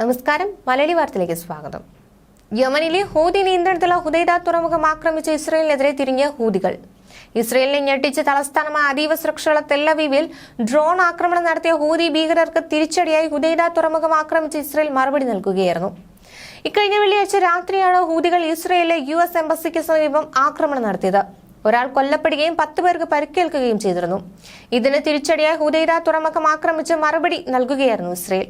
നമസ്കാരം. മലയാളി വാർത്തയിലേക്ക് സ്വാഗതം. യമനിലെ ഹൂതി നിയന്ത്രണത്തിലുള്ള ഹുദൈദ തുറമുഖം ആക്രമിച്ച ഇസ്രയേലിനെതിരെ തിരിഞ്ഞ ഹൂതികൾ. ഇസ്രയേലിനെ ഞെട്ടിച്ച് തലസ്ഥാനമായ അതീവ സുരക്ഷയുള്ള തെല്ലവീവിൽ ഡ്രോൺ ആക്രമണം നടത്തിയ ഹൂതി ഭീകരർക്ക് തിരിച്ചടിയായി ഹുദൈദ തുറമുഖം ആക്രമിച്ച് ഇസ്രയേൽ മറുപടി നൽകുകയായിരുന്നു. ഇക്കഴിഞ്ഞ വെള്ളിയാഴ്ച രാത്രിയാണ് ഹൂതികൾ ഇസ്രയേലിലെ യു എസ് എംബസിക്ക് സമീപം ആക്രമണം നടത്തിയത്. ഒരാൾ കൊല്ലപ്പെടുകയും പത്ത് പേർക്ക് പരിക്കേൽക്കുകയും ചെയ്തിരുന്നു. ഇതിന് തിരിച്ചടിയായി ഹുദൈദ തുറമുഖം ആക്രമിച്ച് മറുപടി നൽകുകയായിരുന്നു ഇസ്രയേൽ.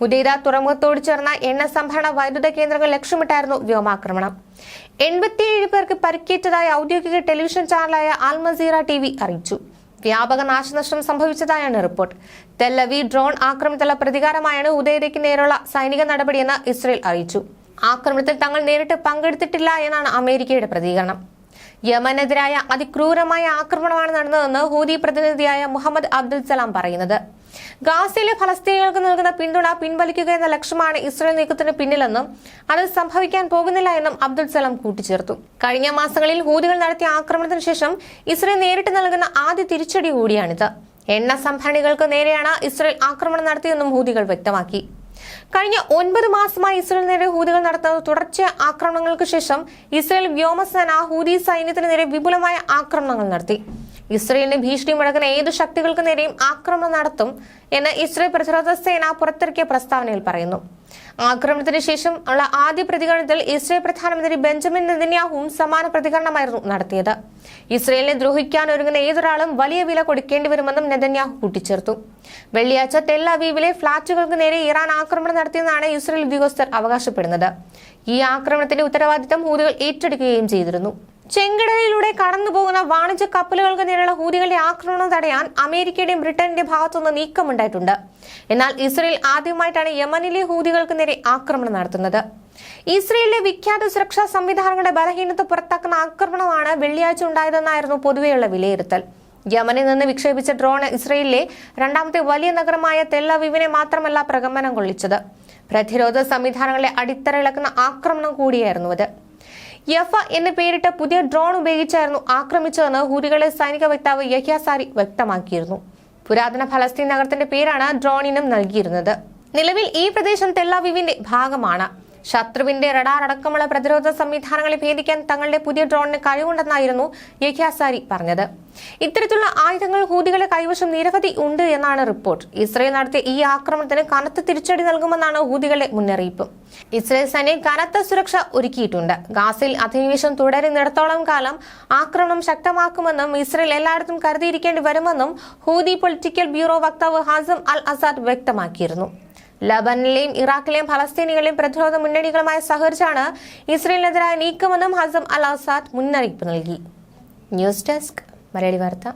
ഹുദൈദ തുറമുഖത്തോട് ചേർന്ന എണ്ണ സംഭരണ വൈദ്യുത കേന്ദ്രങ്ങൾ ലക്ഷ്യമിട്ടായിരുന്നു വ്യോമാക്രമണം. എൺപത്തിയേഴ് പേർക്ക് പരിക്കേറ്റതായി ഔദ്യോഗിക ടെലിവിഷൻ ചാനലായ ആൽമസീറ ടി വി അറിയിച്ചു. വ്യാപക നാശനഷ്ടം സംഭവിച്ചതായാണ് റിപ്പോർട്ട്. തെല്ലവി ഡ്രോൺ ആക്രമണത്തിലുള്ള പ്രതികാരമായാണ് ഉദയതയ്ക്ക് നേരെയുള്ള സൈനിക നടപടിയെന്ന് ഇസ്രയേൽ അറിയിച്ചു. ആക്രമണത്തിൽ തങ്ങൾ നേരിട്ട് പങ്കെടുത്തിട്ടില്ല എന്നാണ് അമേരിക്കയുടെ പ്രതികരണം. യമനെതിരായ അതിക്രൂരമായ ആക്രമണമാണ് നടന്നതെന്ന് ഹൂതി പ്രതിനിധിയായ മുഹമ്മദ് അബ്ദുൽ സലാം പറയുന്നത്. ഗാസയിലെ ഫലസ്തീനികൾക്ക് നൽകുന്ന പിന്തുണ പിൻവലിക്കുക എന്ന ലക്ഷ്യമാണ് ഇസ്രയേൽ നീക്കത്തിന് പിന്നിലെന്നും അത് സംഭവിക്കാൻ പോകുന്നില്ല എന്നും അബ്ദുൽ സലാം കൂട്ടിച്ചേർത്തു. കഴിഞ്ഞ മാസങ്ങളിൽ ഹൂതികൾ നടത്തിയ ആക്രമണത്തിന് ശേഷം ഇസ്രയേൽ നേരിട്ട് നൽകുന്ന ആദ്യ തിരിച്ചടി കൂടിയാണിത്. എണ്ണ സംഭരണികൾക്ക് നേരെയാണ് ഇസ്രയേൽ ആക്രമണം നടത്തിയെന്നും ഹൂതികൾ വ്യക്തമാക്കി. കഴിഞ്ഞ ഒൻപത് മാസമായി ഇസ്രയേൽ നേരെ ഹൂതികൾ നടത്തുന്ന തുടർച്ചയായ ആക്രമണങ്ങൾക്ക് ശേഷം ഇസ്രയേൽ വ്യോമസേന ഹൂതി സൈന്യത്തിനെതിരെ വിപുലമായ ആക്രമണങ്ങൾ നടത്തി. ഇസ്രയേലിന് ഭീഷണി മുഴക്കുന്ന ഏത് ശക്തികൾക്ക് നേരെയും ആക്രമണം നടത്തും എന്ന് ഇസ്രയേൽ പ്രതിരോധ സേന പുറത്തിറക്കിയ പ്രസ്താവനയിൽ പറയുന്നു. ആക്രമണത്തിന് ശേഷം ഉള്ള ആദ്യ പ്രതികരണത്തിൽ ഇസ്രയേൽ പ്രധാനമന്ത്രി ബെഞ്ചമിൻ നെതന്യാഹുവും സമാന പ്രതികരണമായിരുന്നു നടത്തിയത്. ഇസ്രയേലിനെ ദ്രോഹിക്കാൻ ഒരുങ്ങുന്ന ഏതൊരാളും വലിയ വില കൊടുക്കേണ്ടി വരുമെന്നും നെതന്യാഹു കൂട്ടിച്ചേർത്തു. വെള്ളിയാഴ്ച ടെൽ അവീവിലെ ഫ്ളാറ്റുകൾക്ക് നേരെ ഇറാൻ ആക്രമണം നടത്തിയെന്നാണ് ഇസ്രയേൽ ഉദ്യോഗസ്ഥർ അവകാശപ്പെടുന്നത്. ഈ ആക്രമണത്തിന്റെ ഉത്തരവാദിത്തം ഹൂതികൾ ഏറ്റെടുക്കുകയും ചെയ്തിരുന്നു. ചെങ്കടലിലൂടെ കടന്നുപോകുന്ന വാണിജ്യ കപ്പലുകൾക്ക് നേരെയുള്ള ഹൂതികളുടെ ആക്രമണം തടയാൻ അമേരിക്കയുടെയും ബ്രിട്ടന്റെയും ഭാഗത്തുനിന്ന് നീക്കമുണ്ടായിട്ടുണ്ട്. എന്നാൽ ഇസ്രയേൽ ആദ്യമായിട്ടാണ് യമനിലെ ഹൂതികൾക്ക് നേരെ ആക്രമണം നടത്തുന്നത്. ഇസ്രയേലിലെ വിഖ്യാത സുരക്ഷാ സംവിധാനങ്ങളുടെ ബലഹീനത പുറത്താക്കുന്ന ആക്രമണമാണ് വെള്ളിയാഴ്ച ഉണ്ടായതെന്നായിരുന്നു പൊതുവെയുള്ള വിലയിരുത്തൽ. യമനിൽ നിന്ന് വിക്ഷേപിച്ച ഡ്രോൺ ഇസ്രയേലിലെ രണ്ടാമത്തെ വലിയ നഗരമായ തെല്ലവിവിനെ മാത്രമല്ല പ്രകമ്പനം കൊള്ളിച്ചത്. പ്രതിരോധ സംവിധാനങ്ങളെ അടിത്തറ ഇളക്കുന്ന ആക്രമണം കൂടിയായിരുന്നു അത് യഫ എന്ന് പേരിട്ട പുതിയ ഡ്രോൺ ഉപയോഗിച്ചായിരുന്നു ആക്രമിച്ചതെന്ന് ഹൂരികളെ സൈനിക വക്താവ് യഹ്യ സാരി വ്യക്തമാക്കിയിരുന്നു. പുരാതന ഫലസ്തീൻ നഗരത്തിന്റെ പേരാണ് ഡ്രോണിനും നൽകിയിരുന്നത്. നിലവിൽ ഈ പ്രദേശം തെല്ലാവിവിന്റെ ഭാഗമാണ്. ശത്രുവിന്റെ റഡാർ അടക്കമുള്ള പ്രതിരോധ സംവിധാനങ്ങളെ ഭേദിക്കാൻ തങ്ങളുടെ പുതിയ ഡ്രോണിന് കഴിവുണ്ടെന്നായിരുന്നു യഹ്യാസാരി പറഞ്ഞത്. ഇത്തരത്തിലുള്ള ആയുധങ്ങൾ ഹൂതികളെ കൈവശം നിരവധി ഉണ്ട് എന്നാണ് റിപ്പോർട്ട്. ഇസ്രയേൽ നടത്തിയ ഈ ആക്രമണത്തിന് കനത്ത തിരിച്ചടി നൽകുമെന്നാണ് ഹൂതികളുടെ മുന്നറിയിപ്പ്. ഇസ്രയേൽ സൈന്യം കനത്ത സുരക്ഷ ഒരുക്കിയിട്ടുണ്ട്. ഗാസിൽ അധിനിവേശം തുടരുന്നിടത്തോളം കാലം ആക്രമണം ശക്തമാക്കുമെന്നും ഇസ്രയേൽ എല്ലായിടത്തും കരുതിയിരിക്കേണ്ടി വരുമെന്നും ഹൂതി പൊളിറ്റിക്കൽ ബ്യൂറോ വക്താവ് ഹാസം അൽ അസാദ് വ്യക്തമാക്കിയിരുന്നു. ലബനിലെയും ഇറാഖിലെയും ഫലസ്തീനികളെയും പ്രതിരോധ മുന്നണികളുമായി സഹകരിച്ചാണ് ഇസ്രയേലിനെതിരായ നീക്കമെന്നും ഹസം അൽ അസാദ് മുന്നറിയിപ്പ് നൽകി. ന്യൂസ് ഡെസ്ക് മലയാളി വാർത്ത.